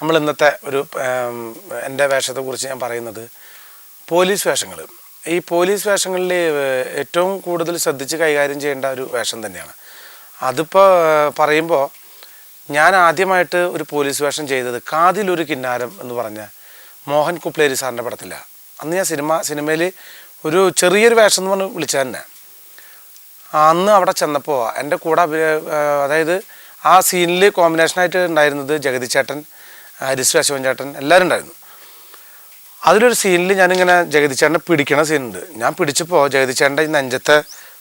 നമ്മൾ ഇന്നത്തെ ഒരു എന്റെ വേഷത്തെക്കുറിച്ച് ഞാൻ പറയുന്നത് പോലീസ് വേഷങ്ങൾ. ഈ പോലീസ് വേഷങ്ങളിൽ ഏറ്റവും കൂടുതൽ ശ്രദ്ധിച്ച് കൈകാര്യം ചെയ്യേണ്ട ഒരു വേഷം തന്നെയാണ്. അതിപ്പോൾ പറയുമ്പോൾ ഞാൻ ആദ്യമായിട്ട് ഒരു പോലീസ് വേഷം ചെയ്തത് കാതിലൊരു കിന്നാരം എന്ന് പറഞ്ഞ മോഹൻ കുപ്ലേരി സാറിന്റെ പടത്തിലാണ് അന്ന് ഞാൻ സിനിമ സിനിമയിൽ ഒരു ചെറിയൊരു വേഷം എന്ന് പറഞ്ഞ് വിളിച്ചാൽ തന്നെ. അന്ന് അവിടെ ചെന്നപ്പോൾ എന്റെ കൂടെ അതായത് ആ സീനിൽ കോമ്പിനേഷനായിട്ട് ഉണ്ടായിരുന്നത് ജഗതി ചേട്ടൻ ഹരിശ്രീ അശോകൻ ചേട്ടൻ എല്ലാവരും ഉണ്ടായിരുന്നു അതിലൊരു സീനിൽ ഞാനിങ്ങനെ ജഗതി ചേട്ടനെ പിടിക്കണ സീനുണ്ട് ഞാൻ പിടിച്ചപ്പോൾ ജഗതി ചേട്ടന്റെ ഈ നെഞ്ചത്തെ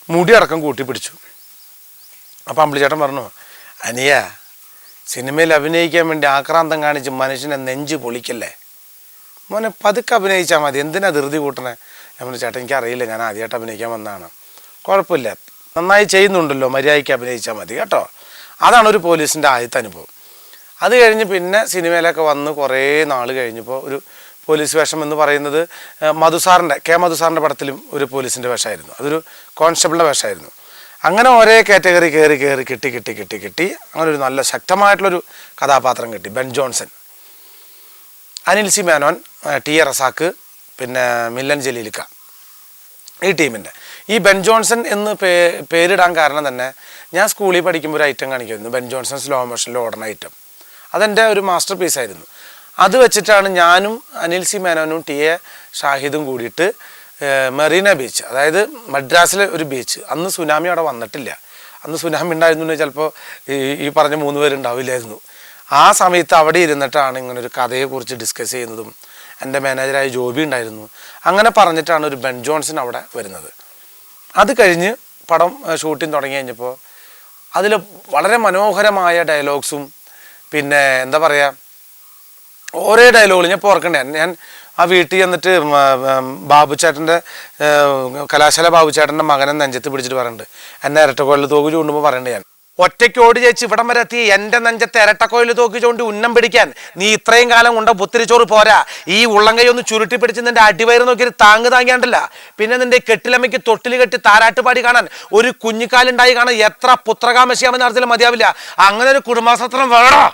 മുടി അടക്കം കൂട്ടി പിടിച്ചു. അപ്പോൾ അമ്പിളിച്ചേട്ടൻ പറഞ്ഞു അനിയ സിനിമയിൽ അഭിനയിക്കാൻ വേണ്ടി ആക്രാന്തം കാണിച്ച് മനുഷ്യനെ നെഞ്ച് പൊളിക്കല്ലേ? മോനെ പതുക്കെ അഭിനയിച്ചാൽ മതി. എന്തിനാ ധൃതി കൂട്ടണേ? ഞാൻ പറഞ്ഞു ചേട്ടൻ എനിക്കറിയില്ല. ഞാൻ ആദ്യമായിട്ട് അഭിനയിക്കാൻ വന്നതാണ്. കുഴപ്പമില്ല. നന്നായി ചെയ്യുന്നുണ്ടല്ലോ. മര്യാദയ്ക്ക് അഭിനയിച്ചാൽ മതി കേട്ടോ? അതാണ് ഒരു പോലീസിന്റെ ആദ്യത്തെ അനുഭവം. അത് കഴിഞ്ഞ് പിന്നെ സിനിമയിലൊക്കെ വന്ന് കുറേ നാൾ കഴിഞ്ഞപ്പോൾ ഒരു പോലീസ് വേഷം എന്ന് പറയുന്നത് മധുസാറിന്റെ കെ മധുസാറിന്റെ പടത്തിലും ഒരു പോലീസിന്റെ വേഷമായിരുന്നു. അതൊരു കോൺസ്റ്റബിളിന്റെ വേഷമായിരുന്നു. അങ്ങനെ ഒരേ കാറ്റഗറി കയറി കയറി കിട്ടി കിട്ടി കിട്ടി കിട്ടി. അങ്ങനെ ഒരു നല്ല ശക്തമായിട്ടുള്ളൊരു കഥാപാത്രം കിട്ടി Ben Johnson. Anil C Menon T A Razak പിന്നെ മില്ലൻ ജലീലിക്ക ഈ ടീമിന്റെ. ഈ ബെൻ ജോൺസൺ എന്ന് പേ പേരിടാൻ കാരണം തന്നെ ഞാൻ സ്കൂളിൽ പഠിക്കുമ്പോൾ ഒരു ഐറ്റം കാണിക്കുമായിരുന്നു. ബെൻ ജോൺസൺ സ്ലോ മോഷനിൽ ഓടണ ഐറ്റം. അതെന്റെ ഒരു മാസ്റ്റർ പീസായിരുന്നു അത് വെച്ചിട്ടാണ് ഞാനും അനിൽ സി മേനോനും ടി എ ഷാഹിദും കൂടിയിട്ട് മെറീന ബീച്ച് അതായത് മദ്രാസിലെ ഒരു ബീച്ച്. അന്ന് സുനാമി അവിടെ വന്നിട്ടില്ല. അന്ന് സുനാമി ഉണ്ടായിരുന്നു ചിലപ്പോൾ ഈ ഈ പറഞ്ഞ മൂന്ന് പേരുണ്ടാവില്ലായിരുന്നു ആ സമയത്ത് അവിടെ ഇരുന്നിട്ടാണ് ഇങ്ങനെ ഒരു കഥയെക്കുറിച്ച് ഡിസ്കസ് ചെയ്യുന്നതും എന്റെ മാനേജറായ ജോബി ഉണ്ടായിരുന്നു. അങ്ങനെ പറഞ്ഞിട്ടാണ് ഒരു ബെൻ ജോൺസൺ അവിടെ വരുന്നത്. അത് കഴിഞ്ഞ് പടം ഷൂട്ടിംഗ് തുടങ്ങി കഴിഞ്ഞപ്പോൾ അതിൽ വളരെ മനോഹരമായ ഡയലോഗ്സും പിന്നെ എന്താ പറയുക ഓരോ ഡയലോഗുകൾ ഞാൻ പോർക്കണ്ടേ ഞാൻ ആ വീട്ടിൽ ചെന്നിട്ട് ബാബുച്ചേട്ടന്റെ ബാബു കലാശാല ബാബുച്ചേട്ടന്റെ മകനെ നെഞ്ചത്ത് പിടിച്ചിട്ട് പറയുന്നുണ്ട് എന്നെ ഇരട്ടക്കോയിൽ തോക്ക് ചൂണ്ടുമ്പോൾ പറയണ്ട ഞാൻ. ഒറ്റയ്ക്ക് ഓടി ചേച്ചി ഇവിടം വരെ എത്തി എന്റെ നെഞ്ചത്തെ ഇരട്ടക്കോയിൽ തോക്കി ചൂണ്ടി ഉന്നം പിടിക്കാൻ. നീ ഇത്രയും കാലം കൊണ്ട പുത്തിരിച്ചോറ് പോരാ. ഈ ഉള്ളംകൈ ഒന്ന് ചുരുട്ടി പിടിച്ച് നിന്റെ അടിവയറ് നോക്കി താങ്ങ് താങ്ങിയാണ്ടല്ല. പിന്നെ നിന്റെ കെട്ടിലമ്മയ്ക്ക് തൊട്ടിൽ കെട്ടി താരാട്ടുപാടി കാണാൻ ഒരു കുഞ്ഞിക്കാലുണ്ടായി കാണാൻ എത്ര പുത്രകാമശിയാമെന്ന് അർത്ഥത്തിൽ മതിയാവില്ല. അങ്ങനെ ഒരു കുടുംബാസത്രം വേണോ?